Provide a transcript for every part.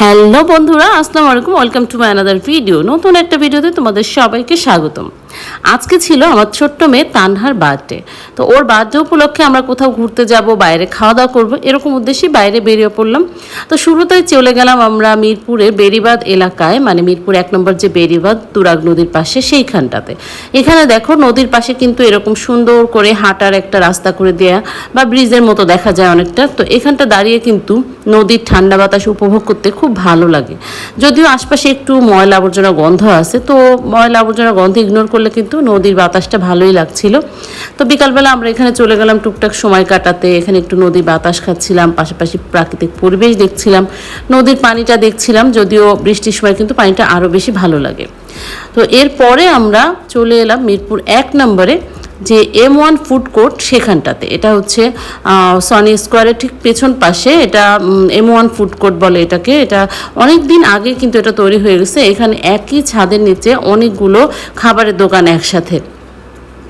Hello বন্ধুরা, আসসালামু আলাইকুম। Welcome to my another video নতুন একটা ভিডিওতে তোমাদের সবাইকে স্বাগতম। আজকে ছিল আমার ছোট্ট মেয়ে তানহার বার্থডে। তো ওর বার্থডে উপলক্ষে আমরা কোথাও ঘুরতে যাব, বাইরে খাওয়া দাওয়া করব, এরকম উদ্দেশ্যে বাইরে বেরিয়ে পড়লাম। তো শুরুতেই চলে গেলাম আমরা মিরপুরের বেরিবাদ এলাকায় মানে মিরপুর এক নম্বর যে বেরিবাদ তুরাগ নদীর পাশে সেইখানটাতে। এখানে দেখো নদীর পাশে কিন্তু এরকম সুন্দর করে হাঁটার একটা রাস্তা করে দেয়া বা ব্রিজের মতো দেখা যায় অনেকটা। তো এখানটা দাঁড়িয়ে কিন্তু নদীর ঠান্ডা বাতাস উপভোগ করতে খুব ভালো লাগে। যদিও আশপাশে একটু ময়লা আবর্জনা গন্ধ আছে, তো ময়লা আবর্জনা গন্ধ ইগনোর করলে কিন্তু নদীর বাতাসটা ভালোই লাগছিল। তো বিকালবেলা আমরা এখানে চলে গেলাম, টুকটাক সময় কাটাতে। এখানে একটু নদীর বাতাস খাচ্ছিলাম, পাশাপাশি প্রাকৃতিক পরিবেশ দেখছিলাম। নদীর পানিটা দেখছিলাম, যদিও বৃষ্টির সময় কিন্তু পানিটা আরও বেশি ভালো লাগে। তো এরপরে আমরা চলে এলাম মিরপুর এক নম্বরে। যে এম ওয়ান ফুড কোর্ট সেখানটাতে। এটা হচ্ছে সনি স্কোয়ারের ঠিক পেছন পাশে। এটা এম ওয়ান ফুড কোর্ট বলে এটাকে। এটা অনেক দিন আগে কিন্তু এটা তৈরি হয়ে গেছে। এখানে একই ছাদের নিচে অনেকগুলো খাবারের দোকান একসাথে।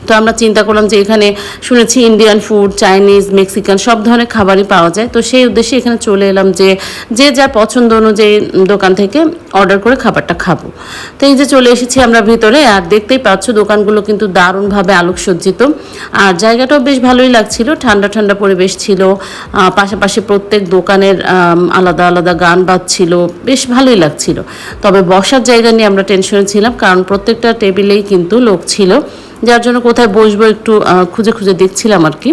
তো আমরা চিন্তা করলাম যে এখানে শুনেছি ইন্ডিয়ান ফুড চাইনিজ মেক্সিকান সব ধরনের খাবারই পাওয়া যায়। তো সেই উদ্দেশ্যে এখানে চলে এলাম যে যে যার পছন্দ অনুযায়ী দোকান থেকে অর্ডার করে খাবারটা খাব। তো এই যে চলে এসেছি আমরা ভিতরে, আর দেখতেই পাচ্ছ দোকানগুলো কিন্তু দারুণভাবে আলোকসজ্জিত। আর জায়গাটাও বেশ ভালোই লাগছিল, ঠান্ডা ঠান্ডা পরিবেশ ছিল পাশাপাশি প্রত্যেক দোকানের আলাদা আলাদা গান বাজছিল, বেশ ভালোই লাগছিল। তবে বসার জায়গা নিয়ে আমরা টেনশনে ছিলাম, কারণ প্রত্যেকটা টেবিলেই কিন্তু লোক ছিল। যার জন্য কোথায় বসবো একটু খুঁজে খুঁজে দেখছিলাম আর কি।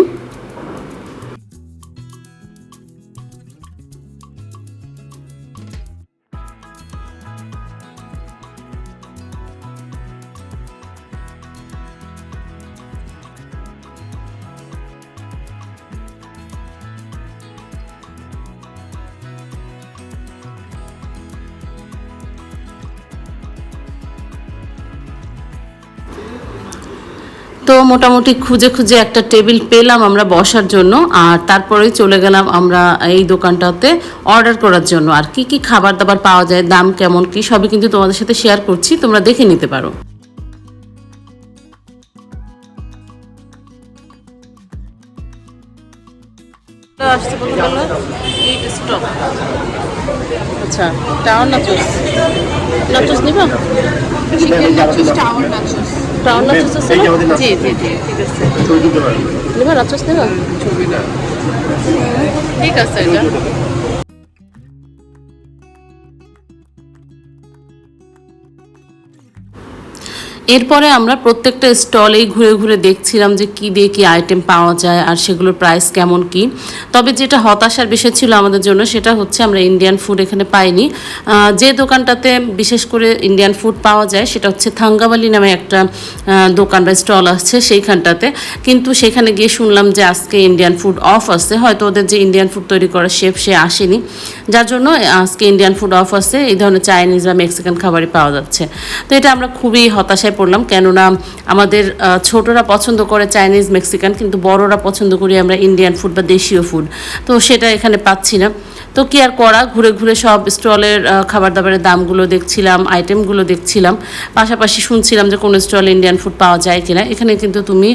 তো মোটামুটি খুঁজে খুঁজে একটা টেবিল পেলাম আমরা বসার জন্য আর তারপরেই চলে গেলাম আমরা এই দোকানটাতে অর্ডার করার জন্য। আর কি কি খাবার দাবার পাওয়া যায় দাম কেমন কি সবই কিন্তু তোমাদের সাথে শেয়ার করছি তোমরা দেখে নিতে পারো। আসছে স্টপ আচ্ছা টাউন নাচুস নাচুস নিবা? Chicken nachos tower nachos town nachos জি জি জি ঠিক আছে। ছবি নাচুস ছবিটা। ঠিক আছে এটা। এরপরে আমরা প্রত্যেকটা স্টলেই ঘুরে ঘুরে দেখছিলাম যে কি দিয়ে কি আইটেম পাওয়া যায় আর সেগুলোর প্রাইস কেমন কি। তবে যেটা হতাশার বিষয় ছিল আমাদের জন্য সেটা হচ্ছে আমরা ইন্ডিয়ান ফুড এখানে পাইনি। যে দোকানটাতে বিশেষ করে ইন্ডিয়ান ফুড পাওয়া যায় সেটা হচ্ছে থাঙ্গাবালি নামে একটা দোকান বা স্টল আসছে সেইখানটাতে। কিন্তু সেখানে গিয়ে শুনলাম যে আজকে ইন্ডিয়ান ফুড অফ আছে। হয়তো ওদের যে ইন্ডিয়ান ফুড তৈরি করা শেফ সে আসেনি। যার জন্য আজকে ইন্ডিয়ান ফুড অফ আছে। এই ধরনের চাইনিজ বা মেক্সিকান খাবারই পাওয়া যাচ্ছে। তো এটা আমরা খুবই হতাশায় পড়লাম কেননা আমাদের ছোটরা পছন্দ করে চাইনিজ, মেক্সিকান, কিন্তু বড়রা পছন্দ করি আমরা ইন্ডিয়ান ফুড বা দেশীয় ফুড। তো সেটা এখানে পাচ্ছি না। তো কি আর করা? ঘুরে ঘুরে সব স্টলের খাবার দাবারের দামগুলো দেখছিলাম আইটেমগুলো দেখছিলাম। পাশাপাশি শুনছিলাম যে কোনো স্টলে ইন্ডিয়ান ফুড পাওয়া যায় কিনা। এখানে কিন্তু তুমি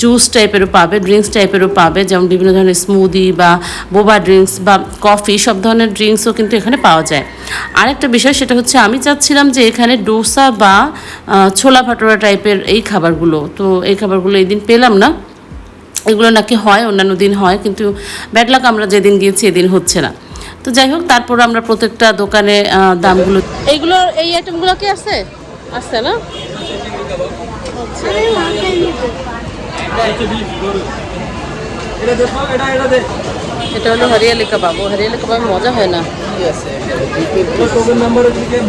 জুস টাইপেরও পাবে ড্রিঙ্কস টাইপেরও পাবে, যেমন বিভিন্ন ধরনের স্মুদি বা বোবা ড্রিঙ্কস বা কফি সব ধরনের ড্রিঙ্কসও কিন্তু এখানে পাওয়া যায়। আরেকটা বিষয় সেটা হচ্ছে, আমি চাচ্ছিলাম যে এখানে ডোসা বা ছোলা ভাটোরা টাইপের এই খাবারগুলো। তো এই খাবারগুলো এই দিন পেলাম না। এগুলো নাকি হয় অন্যান্য দিন হয় কিন্তু ব্যাড লাক আমরা যেদিন গিয়েছি এদিন হচ্ছে না। তো যাই হোক তারপর আমরা প্রত্যেকটা দোকানে দামগুলো এইগুলো এই আইটেমগুলো কি আছে? আছে না? এটা হলো হরিয়ালি কাবাব। ও হরিয়ালি কাবাব মজা হয় না?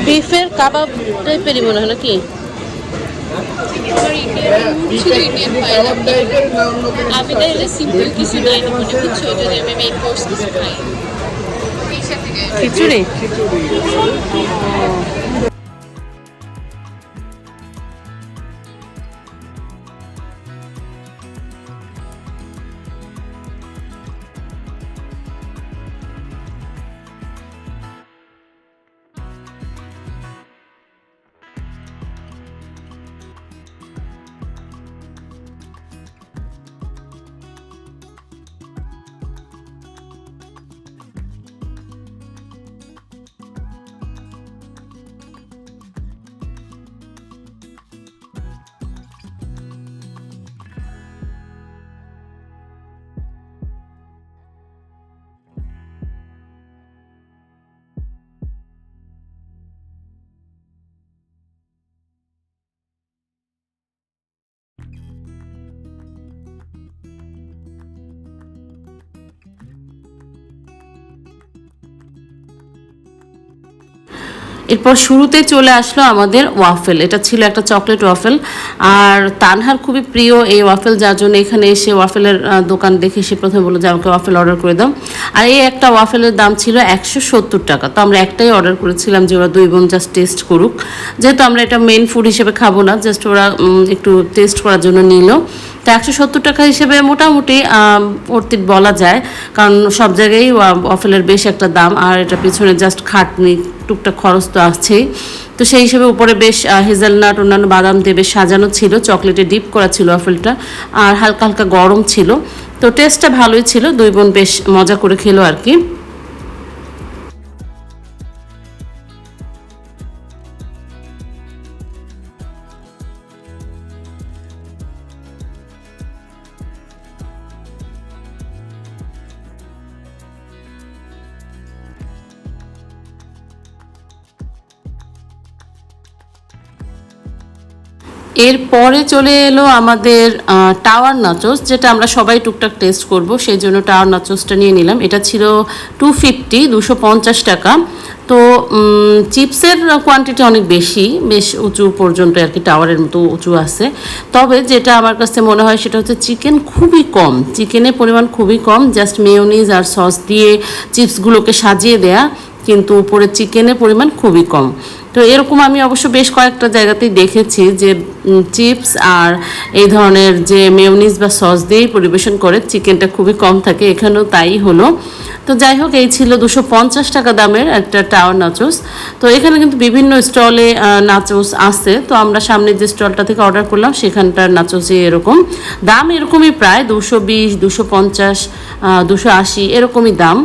বিফের কাবাব টাইপেরই মনে হয় নাকি? ছিল ইন্ডিয়ান আমি তাই হলে সিম্পল কিছু নাই মনে হচ্ছে যদি আমি মেইন কোর্স কিছু খাই এই সাথে খিচুড়ি এরপর শুরুতে চলে আসলো আমাদের ওয়াফেল এটা ছিল একটা চকলেট ওয়াফেল আর তানহার খুবই প্রিয় এই ওয়াফেল যার জন্য এখানে এসে ওয়াফেলের দোকান দেখে সে প্রথমে বলল যে, আমাকে ওয়াফেল অর্ডার করে দাও। আর এই একটা ওয়াফেলের দাম ছিল একশো সত্তর টাকা। তো আমরা একটাই অর্ডার করেছিলাম যে, ওরা দুই বোন জাস্ট টেস্ট করুক। যেহেতু আমরা এটা মেন ফুড হিসেবে খাব না জাস্ট ওরা একটু টেস্ট করার জন্য নিল। তো একশো সত্তর টাকা হিসেবে মোটামুটি অর্থিত বলা যায়, কারণ সব জায়গায় ওয়াফেলের বেশ একটা দাম। আর এটা পিছনে জাস্ট খাটনি টুকটাক খরচ তো আসছেই। তো সেই হিসেবে উপরে বেশ হেজেলনাট, অন্যান্য বাদাম দিয়ে বেশ সাজানো ছিল, চকলেটে ডিপ করা ছিল আফেলটা আর হালকা হালকা গরম ছিল। তো টেস্টটা ভালোই ছিল, দুই বোন বেশ মজা করে খেলো আর কি। এরপরে চলে এলো আমাদের টাওয়ার নাচোস, যেটা আমরা সবাই টুকটাক টেস্ট করব, সেই জন্য টাওয়ার নাচোসটা নিয়ে নিলাম। এটা ছিল টু ফিফটি দুশো পঞ্চাশ টাকা। তো চিপসের কোয়ান্টিটি অনেক বেশি, বেশ উঁচু পর্যন্ত আর কি টাওয়ারের মতো উঁচু আছে। তবে যেটা আমার কাছে মনে হয় সেটা হচ্ছে চিকেন খুবই কম, চিকেনের পরিমাণ খুবই কম জাস্ট মেয়োনিজ আর সস দিয়ে চিপসগুলোকে সাজিয়ে দেয়া। কিন্তু উপরে চিকেনের পরিমাণ খুবই কম। তো এরকম আমি অবশ্য বেশ কয়েকটা জায়গাতেই দেখেছি যে চিপস আর এই ধরনের যে মেয়নিজ বা সস দিয়েই পরিবেশন করে চিকেনটা খুবই কম থাকে, এখানেও তাই হলো। তো যাই হোক, এই ছিল দুশো পঞ্চাশ টাকা দামের একটা টাওয়ার নাচোস তো এখানে কিন্তু বিভিন্ন স্টলে নাচোস আছে। তো আমরা সামনে যে স্টলটা থেকে অর্ডার করলাম, সেখানটার নাচোসই এরকম। দাম এরকমই প্রায় দুশো বিশ, দুশো পঞ্চাশ দুশো আশি, এরকমই দাম।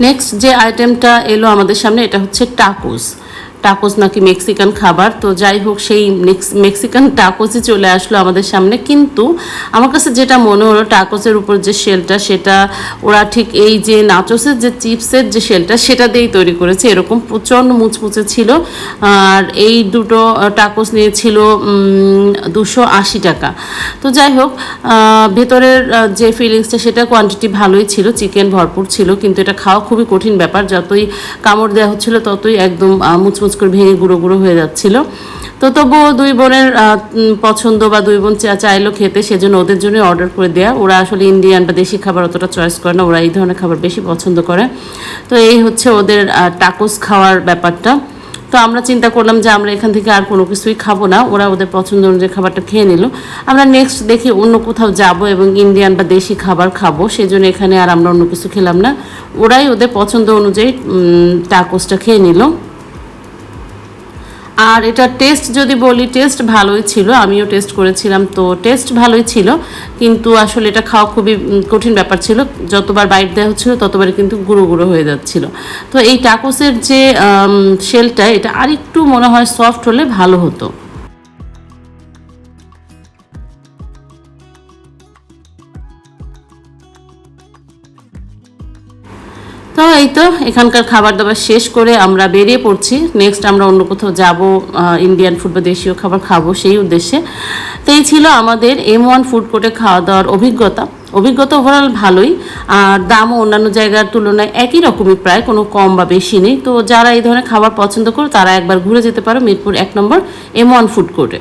নেক্সট যে আইটেমটা এলো আমাদের সামনে এটা হচ্ছে টাকোস টাকোস নাকি মেক্সিকান খাবার। তো যাই হোক সেই মেক্স- মেক্সিকান টাকোসই চলে আসলো আমাদের সামনে। কিন্তু আমার কাছে যেটা মনে হলো টাকোসের উপর যে শেলটা সেটা ওরা ঠিক এই যে নাচোসের যে চিপসের যে শেলটা সেটা দিয়েই তৈরি করেছে। এরকম প্রচণ্ড মুচমুচে ছিল। আর এই দুটো টাকোস নিয়েছিল দুশো আশি টাকা। তো যাই হোক ভেতরের যে ফিলিংসটা সেটা কোয়ান্টিটি ভালোই ছিল। চিকেন ভরপুর ছিল কিন্তু এটা খাওয়া খুবই কঠিন ব্যাপার। যতই কামড় দেওয়া হচ্ছিল ততই একদম আহ, মুচমুচ করে ভেঙে গুঁড়ো গুঁড়ো হয়ে যাচ্ছিল। তো তবুও দুই বোনের পছন্দ বা দুই বোন চাইলো খেতে, সেজন্য ওদের জন্য অর্ডার করে দেয়া। ওরা আসলে ইন্ডিয়ান বা দেশি খাবার অতটা চয়েস করে না, ওরা এই ধরনের খাবার বেশি পছন্দ করে। তো এই হচ্ছে ওদের টাকোস খাওয়ার ব্যাপারটা। তো আমরা চিন্তা করলাম যে আমরা এখান থেকে আর কোনো কিছুই খাব না, ওরা ওদের পছন্দ অনুযায়ী খাবারটা খেয়ে নিল। আমরা নেক্সট দেখি অন্য কোথাও যাব এবং ইন্ডিয়ান বা দেশি খাবার খাব সেই জন্য এখানে আর আমরা অন্য কিছু খেলাম না। ওরাই ওদের পছন্দ অনুযায়ী টাকোসটা খেয়ে নিল। আর এটা টেস্ট যদি বলি টেস্ট ভালোই ছিল। আমিও টেস্ট করেছিলাম, তো টেস্ট ভালোই ছিল। কিন্তু আসলে এটা খাওয়া খুবই কঠিন ব্যাপার ছিল। যতবার বাইট দেওয়া হচ্ছিল, ততবারই কিন্তু গুঁড়ো গুঁড়ো হয়ে যাচ্ছিল। তো এই টাকোসের যে শেলটা এটা আরেকটু মনে হয় সফট হলে ভালো হতো। এই তো এখানকার খাবার দাবার শেষ করে আমরা বেরিয়ে পড়ছি। নেক্সট আমরা অন্য কোথাও যাব ইন্ডিয়ান ফুড বা দেশীয় খাবার খাব সেই উদ্দেশ্যে। তো এই ছিল আমাদের এম ওয়ান ফুড কোর্টে খাওয়া দাওয়ার অভিজ্ঞতা। অভিজ্ঞতা ওভারঅল ভালোই, আর দামও অন্যান্য জায়গার তুলনায় একই রকমই প্রায়, কোনো কম বা বেশি নেই। তো যারা এই ধরনের খাবার পছন্দ করো তারা একবার ঘুরে যেতে পারো মিরপুর এক নম্বর এম ওয়ান ফুড কোর্টে